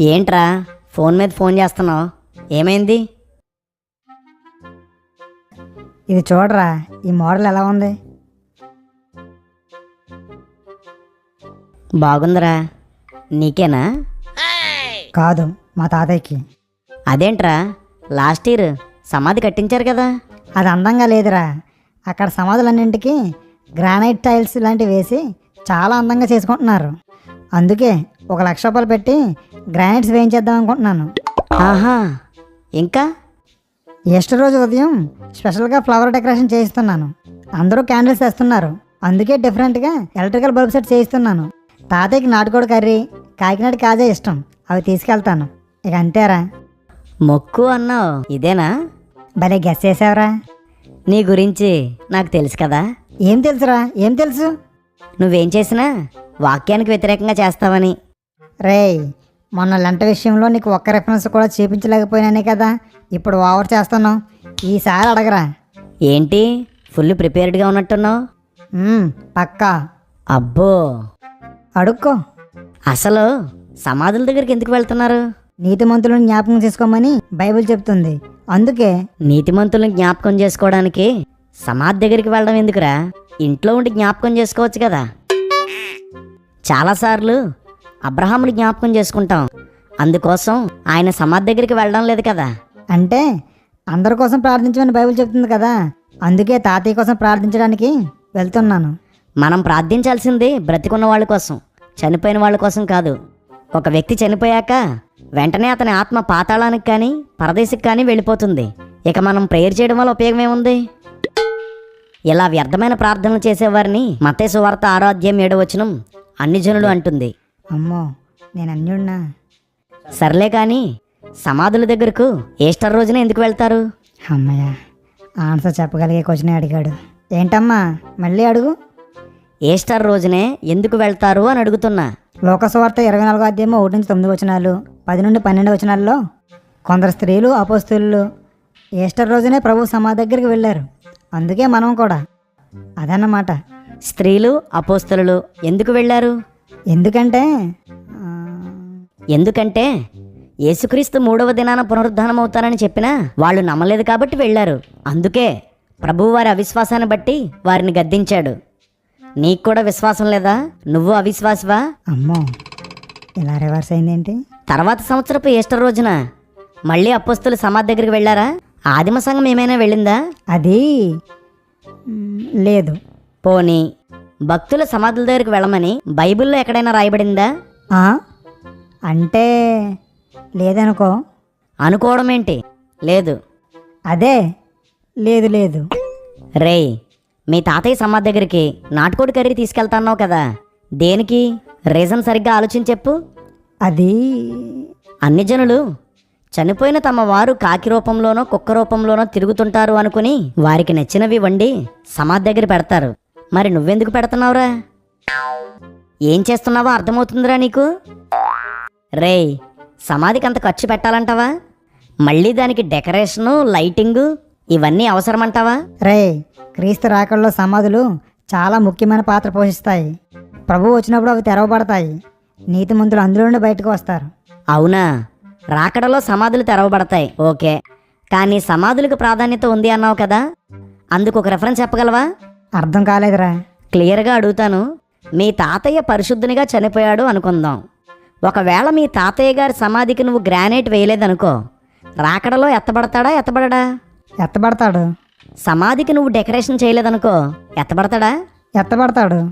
ఏంట్రా? ఫోన్ మీద ఫోన్ చేస్తున్నావు. ఏమైంది? ఇది చూడరా ఈ మోడల్ ఎలా ఉంది? బాగుందిరా. నీకేనా? కాదు మా తాతయ్యకి. అదేంట్రా? లాస్ట్ ఇయర్ సమాధి కట్టించారు కదా. అది అందంగా లేదురా. అక్కడ సమాధులన్నింటికి గ్రానైట్ టైల్స్ లాంటివి వేసి చాలా అందంగా చేసుకుంటున్నారు. అందుకే ఒక లక్ష రూపాయలు పెట్టి గ్రానైట్స్ వేయించేద్దాం అనుకుంటున్నాను? ఆహా ఇంకా? ఈస్టర్ రోజు ఉదయం స్పెషల్గా ఫ్లవర్ డెకరేషన్ చేయిస్తున్నాను. అందరూ క్యాండిల్స్ తెస్తున్నారు. అందుకే డిఫరెంట్గా ఎలక్ట్రికల్ బల్బ్ సెట్ చేయిస్తున్నాను. తాతయ్యకి నాటుకోడి కర్రీ కాకినాడ కాజా ఇష్టం. అవి తీసుకెళ్తాను. ఇక అంతేరా. మొక్కు అన్నావు. ఇదేనా? భలే గెస్ చేసావురా. నీ గురించి నాకు తెలుసు కదా. ఏం తెలుసురా? ఏం తెలుసు? నువ్వేం చేసినా వాక్యానికి వ్యతిరేకంగా చేస్తావని. రేయ్ మొన్న లంట విషయంలో నీకు ఒక్క రెఫరెన్స్ కూడా చూపించలేకపోయినానే కదా. ఇప్పుడు ఓవర్ చేస్తున్నావు. ఈసారి అడగరా. ఏంటి? ఫుల్ ప్రిపేర్డ్గా ఉన్నట్టున్నావు? మ్మ్, పక్కా. అబ్బో. అడుక్కో. అసలు సమాధుల దగ్గరికి ఎందుకు వెళ్తున్నారు? నీతిమంతులను జ్ఞాపకం చేసుకోమని బైబిల్ చెప్తుంది. అందుకే నీతిమంతులను జ్ఞాపకం చేసుకోవడానికి సమాధి దగ్గరికి వెళ్ళడం ఎందుకురా? ఇంట్లో ఉండి జ్ఞాపకం చేసుకోవచ్చు కదా. చాలాసార్లు అబ్రహాముని జ్ఞాపకం చేసుకుంటాం. అందుకోసం ఆయన సమాధి దగ్గరికి వెళ్ళడం లేదు కదా. అంటే అందరి కోసం ప్రార్థించమని బైబిల్ చెప్తుంది కదా. అందుకే తాతయ్య కోసం ప్రార్థించడానికి వెళ్తున్నాను. మనం ప్రార్థించాల్సింది బ్రతికున్న వాళ్ళ కోసం చనిపోయిన వాళ్ళ కోసం కాదు. ఒక వ్యక్తి చనిపోయాక వెంటనే అతని ఆత్మ పాతాళానికి కానీ పరదేశికి కానీ వెళ్ళిపోతుంది. ఇక మనం ప్రేయర్ చేయడం వల్ల ఉపయోగం ఏముంది ఇలా వ్యర్థమైన ప్రార్థనలు చేసేవారిని మతేసు వార్త ఆరాధ్యం ఏడవచనం అన్ని జనులు అంటుంది. అమ్మో నేను అన్యుడినా సర్లే కానీ సమాధుల దగ్గరకు ఈస్టర్ రోజున ఎందుకు వెళ్తారు? అమ్మయ్య ఆన్సర్ చెప్పగలిగే క్వశ్చనే అడిగాడు. ఏంటమ్మా మళ్ళీ అడుగు? ఈస్టర్ రోజునే ఎందుకు వెళ్తారు అని అడుగుతున్నా. లోకస్వార్త ఇరవై నాలుగో అధ్యాయం ఒకటి నుంచి తొమ్మిది వచనాలు పది నుండి పన్నెండు వచనాల్లో కొందరు స్త్రీలు అపోస్తులు ఈస్టర్ రోజునే ప్రభు సమాధి దగ్గరికి వెళ్ళారు. అందుకే మనం కూడా. అదన్నమాట. స్త్రీలు అపోస్తలు ఎందుకు వెళ్ళారు? ఎందుకంటే? ఎందుకంటే యేసుక్రీస్తు మూడవ దినాన పునరుద్ధానం అవుతానని చెప్పినా వాళ్ళు నమ్మలేదు కాబట్టి వెళ్ళారు. అందుకే ప్రభువు వారి అవిశ్వాసాన్ని బట్టి వారిని గద్దించాడు. నీకు కూడా విశ్వాసం లేదా? నువ్వు అవిశ్వాసవా? అమ్మో ఇలా రివర్స్ అయిందేంటి? తర్వాత సంవత్సరపు ఈస్టర్ రోజున మళ్ళీ అపోస్తులు సమాధి దగ్గరికి వెళ్ళారా? ఆదిమ సంఘం ఏమైనా వెళ్ళిందా? అది లేదు. పోనీ భక్తుల సమాధుల దగ్గరికి వెళ్ళమని బైబిల్లో ఎక్కడైనా రాయబడిందా? ఆ? అంటే లేదనుకో. అనుకోవడం ఏంటి? లేదు. అదే. లేదు లేదు. రేయ్ మీ తాతయ్య సమాధి దగ్గరికి నాటుకోడి కర్రీ తీసుకెళ్తాన్నావు కదా. దేనికి? రీజన్ సరిగ్గా ఆలోచించి చెప్పు. అది అన్ని జనులు చనిపోయిన తమ వారు కాకి రూపంలోనో కుక్క రూపంలోనో తిరుగుతుంటారు అనుకుని వారికి నచ్చినవి వండి సమాధి దగ్గర పెడతారు. మరి నువ్వెందుకు పెడుతున్నావురా? ఏం చేస్తున్నావో అర్థమవుతుందిరా నీకు? రేయ్ సమాధికి అంత ఖర్చు పెట్టాలంటావా? మళ్ళీ దానికి డెకరేషను లైటింగు ఇవన్నీ అవసరమంటావా? రే క్రీస్తు రాకల్లో సమాధులు చాలా ముఖ్యమైన పాత్ర పోషిస్తాయి. ప్రభు వచ్చినప్పుడు అవి తెరవబడతాయి. నీతిమంతులు అందులో నుండి బయటకు వస్తారు. అవునా? రాకడలో సమాధులు తెరవబడతాయి. ఓకే. కానీ సమాధులకు ప్రాధాన్యత ఉంది అన్నావు కదా? అందుకు ఒక రెఫరెన్స్ చెప్పగలవా? అర్థం కాలేదురా. క్లియర్గా అడుగుతాను. మీ తాతయ్య పరిశుద్ధునిగా చనిపోయాడు అనుకుందాం. ఒకవేళ మీ తాతయ్య గారి సమాధికి నువ్వు గ్రానైట్ వేయలేదనుకో రాకడలో ఎత్తబడతాడా ఎత్తబడడా? ఎత్తబడతాడు. సమాధికి నువ్వు డెకరేషన్ చేయలేదనుకో ఎత్తబడతాడా? ఎత్తబడతాడు.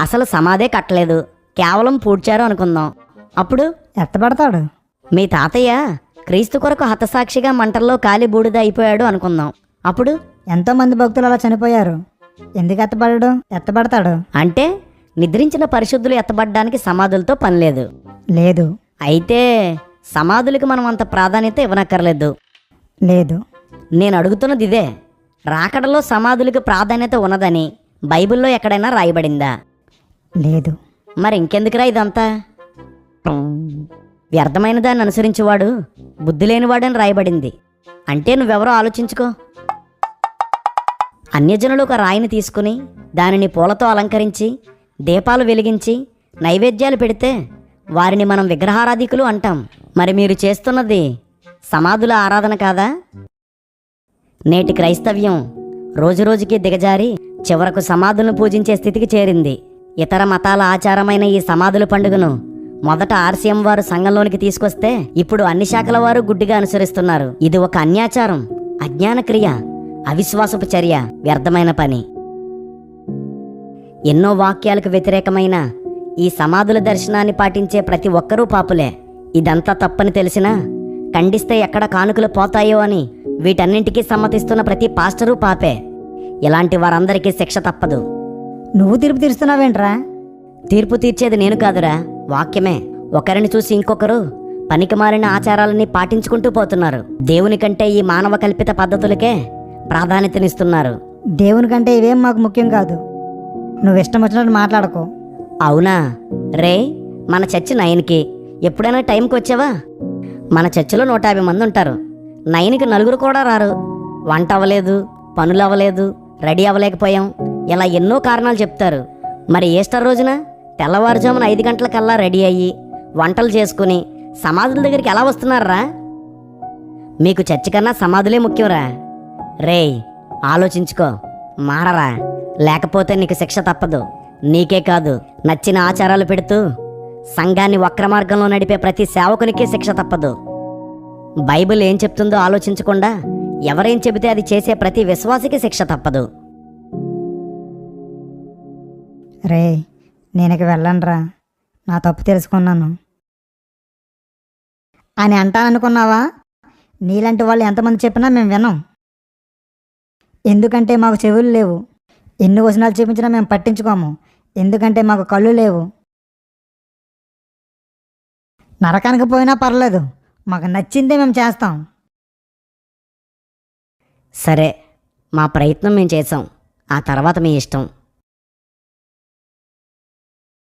అసలు సమాధే కట్టలేదు. కేవలం పూడ్చారు అనుకుందాం. అప్పుడు? ఎత్తబడతాడు. మీ తాతయ్య క్రీస్తు కొరకు హతసాక్షిగా మంటల్లో కాలి బూడిద అయిపోయాడు అనుకుందాం. అప్పుడు? ఎంతో మంది భక్తులు అలా చనిపోయారు. ఎందుకు ఎత్తబడడు? ఎత్తబడతాడు? అంటే నిద్రించిన పరిశుద్ధులు ఎత్తబడ్డానికి సమాధులతో పనిలేదు లేదు. అయితే సమాధులకు మనం అంత ప్రాధాన్యత ఇవ్వనక్కర్లేదు. లేదు. నేను అడుగుతున్నది ఇదే. రాకడలో సమాధులకు ప్రాధాన్యత ఉన్నదని బైబిల్లో ఎక్కడైనా రాయబడిందా? లేదు. మరి ఇంకెందుకురా ఇదంతా? వ్యర్థమైన దాన్ని అనుసరించేవాడు బుద్ధి లేనివాడని రాయబడింది. అంటే నువ్వెవరో ఆలోచించుకో. అన్యజనులు ఒక రాయిని తీసుకుని దానిని పూలతో అలంకరించి దీపాలు వెలిగించి నైవేద్యాలు పెడితే వారిని మనం విగ్రహారాధికులు అంటాం. మరి మీరు చేస్తున్నది సమాధుల ఆరాధన కాదా? నేటి క్రైస్తవ్యం రోజురోజుకి దిగజారి చివరకు సమాధులను పూజించే స్థితికి చేరింది. ఇతర మతాల ఆచారమైన ఈ సమాధుల పండుగను మొదట ఆర్సీఎం వారు సంఘంలోనికి తీసుకొస్తే ఇప్పుడు అన్ని శాఖల వారు గుడ్డిగా అనుసరిస్తున్నారు. ఇది ఒక అన్యాచారం అజ్ఞాన క్రియ అవిశ్వాసపు చర్య వ్యర్థమైన పని. ఎన్నో వాక్యాలకు వ్యతిరేకమైన ఈ సమాధుల దర్శనాన్ని పాటించే ప్రతి ఒక్కరూ పాపులే. ఇదంతా తప్పని తెలిసినా ఖండిస్తే ఎక్కడ కానుకలు పోతాయో అని వీటన్నింటికీ సమ్మతిస్తున్న ప్రతి పాస్టరు పాపే. ఇలాంటి వారందరికీ శిక్ష తప్పదు. నువ్వు తీర్పు తీరుస్తున్నావేంట్రా? తీర్పు తీర్చేది నేను కాదురా వాక్యమే. ఒకరిని చూసి ఇంకొకరు పనికి మారిన ఆచారాలని పాటించుకుంటూ పోతున్నారు. దేవుని కంటే ఈ మానవ కల్పిత పద్ధతులకే ప్రాధాన్యతనిస్తున్నారు. దేవుని కంటే ఇవేం మాకు ముఖ్యం కాదు. నువ్వు ఇష్టం వచ్చినట్టు మాట్లాడకు. అవునా? రే మన చర్చి నైన్కి ఎప్పుడైనా టైంకి వచ్చావా? మన చర్చిలో నూట యాభై మంది ఉంటారు. నైన్కి నలుగురు కూడా రారు. వంట అవ్వలేదు పనులు అవ్వలేదు రెడీ అవ్వలేకపోయాం. ఇలా ఎన్నో కారణాలు చెప్తారు. మరి ఈస్టర్ రోజున తెల్లవారుజామున ఐదు గంటలకల్లా రెడీ అయ్యి వంటలు చేసుకుని సమాధుల దగ్గరికి ఎలా వస్తున్నారా? మీకు చర్చి కన్నా సమాధులే ముఖ్యంరా. రేయ్ ఆలోచించుకో. మారరా. లేకపోతే నీకు శిక్ష తప్పదు. నీకే కాదు నచ్చిన ఆచారాలు పెడుతూ సంఘాన్ని వక్ర మార్గంలో నడిపే ప్రతి సేవకునికి శిక్ష తప్పదు. బైబిల్ ఏం చెప్తుందో ఆలోచించకుండా ఎవరేం చెబితే అది చేసే ప్రతి విశ్వాసికి శిక్ష తప్పదు. రే నేనకి ఇక నా తప్పు తెలుసుకున్నాను. అని అంటాననుకున్నావా? నీలాంటి వాళ్ళు ఎంతమంది చెప్పినా మేము వినం. ఎందుకంటే మాకు చెవులు లేవు. ఎన్ని వచనాలు చూపించినా మేము పట్టించుకోము. ఎందుకంటే మాకు కళ్ళు లేవు. నరకానికి పోయినా పర్లేదు. మాకు నచ్చిందే మేము చేస్తాం. సరే మా ప్రయత్నం మేము చేసాం ఆ తర్వాత మీ ఇష్టం.